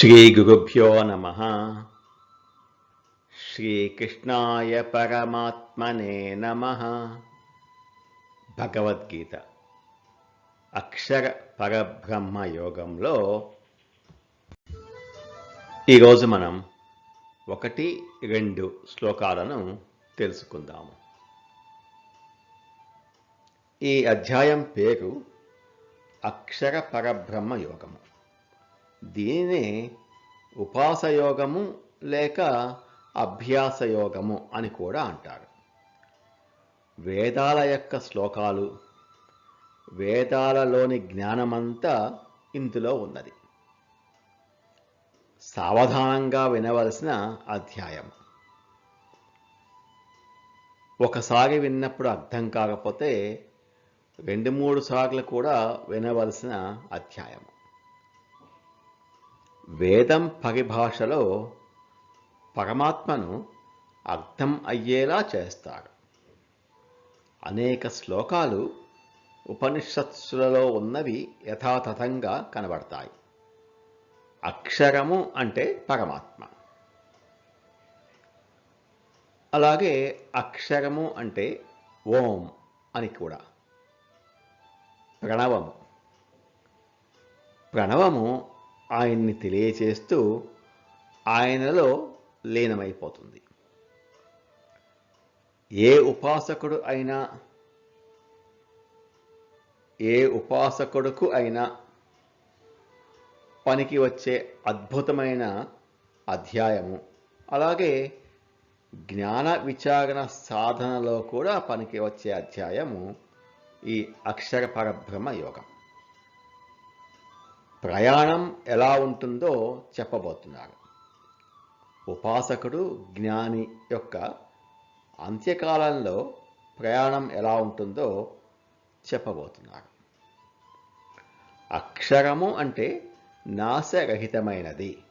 శ్రీగురుభ్యో నమ శ్రీకృష్ణాయ పరమాత్మనే నమ భగవద్గీత అక్షర పరబ్రహ్మ యోగంలో ఈరోజు మనం ఒకటి రెండు శ్లోకాలను తెలుసుకుందాము. ఈ అధ్యాయం పేరు అక్షర పరబ్రహ్మ యోగము. దీనినే ఉపాసయోగము లేక అభ్యాసయోగము అని కూడా అంటారు. వేదాల యొక్క శ్లోకాలు వేదాలలోని జ్ఞానమంతా ఇందులో ఉన్నది. సావధానంగా వినవలసిన అధ్యాయం. ఒకసారి విన్నప్పుడు అర్థం కాకపోతే రెండు మూడు సార్లు కూడా వినవలసిన అధ్యాయం. వేదం పరిభాషలో పరమాత్మను అర్థం అయ్యేలా చేస్తాడు. అనేక శ్లోకాలు ఉపనిషత్సులలో ఉన్నవి యథాతథంగా కనబడతాయి. అక్షరము అంటే పరమాత్మ. అలాగే అక్షరము అంటే ఓం అని కూడా. ప్రణవము. ప్రణవము ఆయన్ని తెలియచేస్తూ ఆయనలో లీనమైపోతుంది. ఏ ఉపాసకుడు అయినా ఏ ఉపాసకుడుకు అయినా పనికి వచ్చే అద్భుతమైన అధ్యాయము. అలాగే జ్ఞాన విచారణ సాధనలో కూడా పనికి వచ్చే అధ్యాయము ఈ అక్షర పరబ్రహ్మ యోగం. ప్రయాణం ఎలా ఉంటుందో చెప్పబోతున్నారు. ఉపాసకుడు జ్ఞాని యొక్క అంత్యకాలంలో ప్రయాణం ఎలా ఉంటుందో చెప్పబోతున్నారు. అక్షరము అంటే నాశరహితమైనది.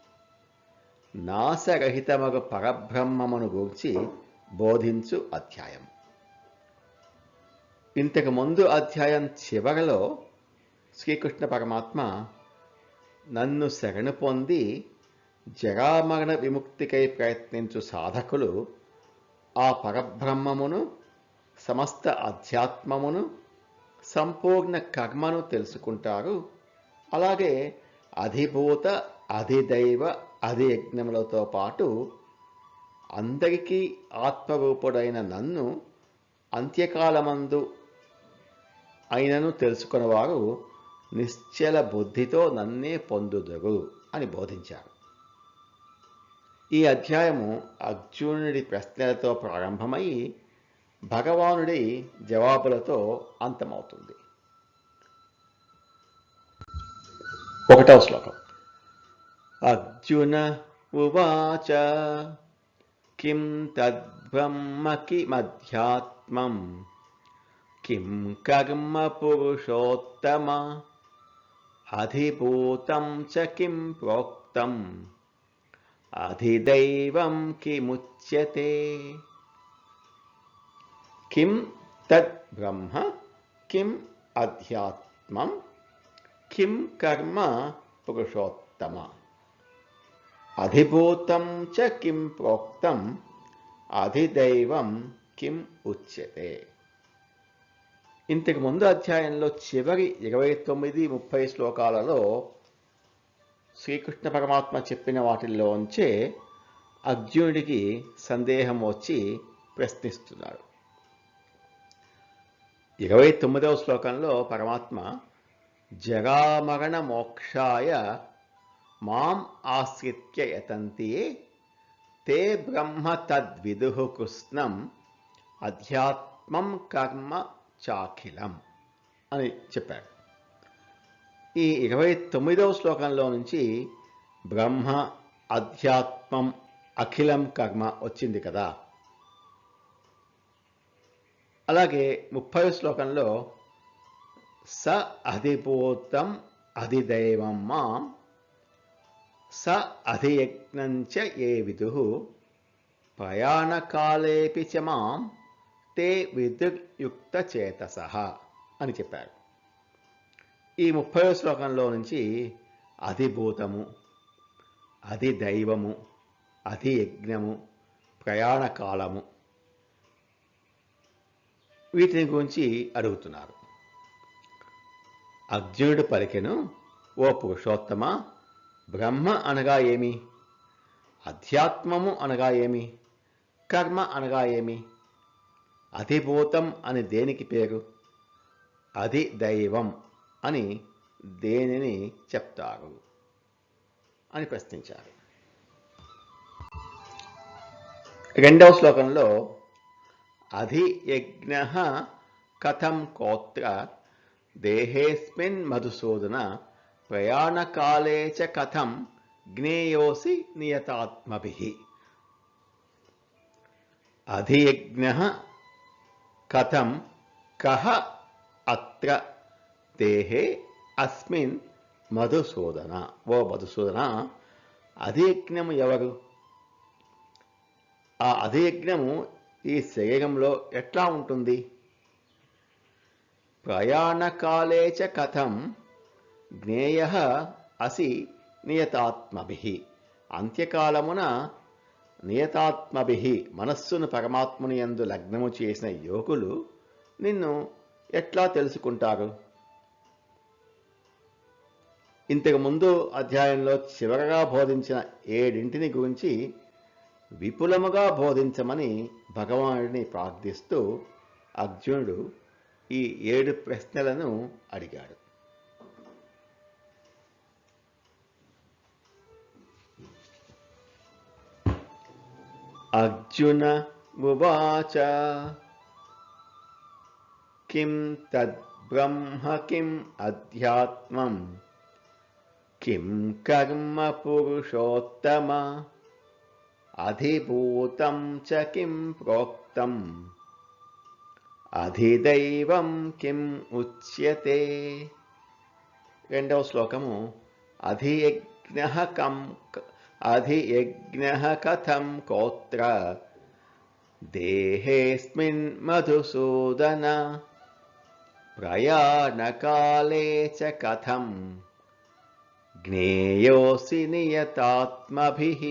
నాశరహితమగు పరబ్రహ్మమును గూర్చి బోధించు అధ్యాయం. ఇంతకు ముందు అధ్యాయం చివరలో శ్రీకృష్ణ పరమాత్మ నన్ను శరణు పొంది జరామరణ విముక్తికై ప్రయత్నించు సాధకులు ఆ పరబ్రహ్మమును సమస్త అధ్యాత్మమును సంపూర్ణ కర్మను తెలుసుకుంటారు. అలాగే అధిభూత అధిదైవ అధియజ్ఞములతో పాటు అందరికీ ఆత్మరూపుడైన నన్ను అంత్యకాలమందు అయినను తెలుసుకున్నవారు నిశ్చల బుద్ధితో నన్నే పొందుదగు అని బోధించారు ఈ అధ్యాయము అర్జునుడి ప్రశ్నలతో ప్రారంభమై భగవానుడి జవాబులతో అంతమవుతుంది. ఒకటవ శ్లోకం. అర్జున ఉవాచ కిం తద్బ్రహ్మ కిమధ్యాత్మం కిం కర్మ పురుషోత్తమ अधिभूतं च किं प्रोक्तम्? अधिदैवं किमुच्यते? किं तद् ब्रह्म? किम् अध्यात्मं? किं कर्म पुरुषोत्तम? अधिभूतं च किं प्रोक्तम्? अधिदैवं किम् उच्यते? ఇంతకు ముందు అధ్యాయంలో చివరి ఇరవై తొమ్మిది ముప్పై శ్లోకాలలో శ్రీకృష్ణ పరమాత్మ చెప్పిన వాటిల్లోంచే అర్జునుడికి సందేహం వచ్చి ప్రశ్నిస్తున్నాడు. ఇరవై తొమ్మిదవ శ్లోకంలో పరమాత్మ జగామరణ మోక్షాయ మాం ఆశ్రిత్య యతంతి తే బ్రహ్మ తద్విదు కృష్ణం అధ్యాత్మం కర్మ చాఖిలం అని చెప్పారు. ఈ ఇరవై తొమ్మిదవ శ్లోకంలో నుంచి బ్రహ్మ అధ్యాత్మం అఖిలం కర్మ వచ్చింది కదా. అలాగే ముప్పై శ్లోకంలో స అధిభూతం అధిదైవం మాం స అధియజ్ఞంచ ఏ విదు ప్రయాణకాలేపి చ మాం తే విద్యుక్త చేతస అని చెప్పారు. ఈ ముప్పై శ్లోకంలో నుంచి అధిభూతము అది దైవము అది యజ్ఞము ప్రయాణ కాలము వీటిని గురించి అడుగుతున్నారు. అర్జునుడు పలికెను ఓ పురుషోత్తమ బ్రహ్మ అనగా ఏమి? అధ్యాత్మము అనగా ఏమి? కర్మ అనగా ఏమి? అధిభూతం అని దేనికి పేరు? అది దైవం అని దేనిని చెప్తారు? అని ప్రశ్నించారు. రెండవ శ్లోకంలో అధియజ్ఞ కథం కోత్ర దేహేస్మిన్ మధుసూదన ప్రయాణకాలే చ కథం జ్ఞేయోసి నియతాత్మభి. అధియజ్ఞ కథం కహ అత్ర దేహే అస్మిన్ మధుసూదన ఓ మధుసూదన అధియజ్ఞము ఎవరు? ఆ అధియజ్ఞము ఈ శరీరంలో ఎట్లా ఉంటుంది? ప్రయాణకాలే చ కథం జ్ఞేయ అసి నియతాత్మభి. అంత్యకాలమున నియతాత్మభి మనస్సును పరమాత్ముని యందు లగ్నము చేసిన యోగులు నిన్ను ఎట్లా తెలుసుకుంటారు? ఇంతకు ముందు అధ్యాయంలో చివరగా బోధించిన ఏడింటిని గురించి విపులముగా బోధించమని భగవానుడిని ప్రార్థిస్తూ అర్జునుడు ఈ ఏడు ప్రశ్నలను అడిగాడు. అర్జున ఉవాచ కిం తద్బ్రహ్మ కిం అధ్యాత్మం కిం కర్మ పురుషోత్తమ అధిభూతం చ కిం ప్రోక్తం అధిదైవం కిం ఉచ్యతే రెండవ శ్లోకము అధియజ్ఞ కం అధియజ్ఞ కథం కోత్ర దేహేస్మిన్ మధుసూదన ప్రయాణకాలే చ కథం జ్ఞేయోసి నియతాత్మభిః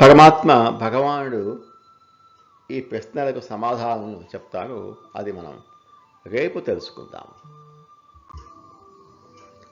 పరమాత్మ భగవానుడు ఈ ప్రశ్నలకు సమాధానం చెప్తారు. అది మనం రేపు తెలుసుకుందాము.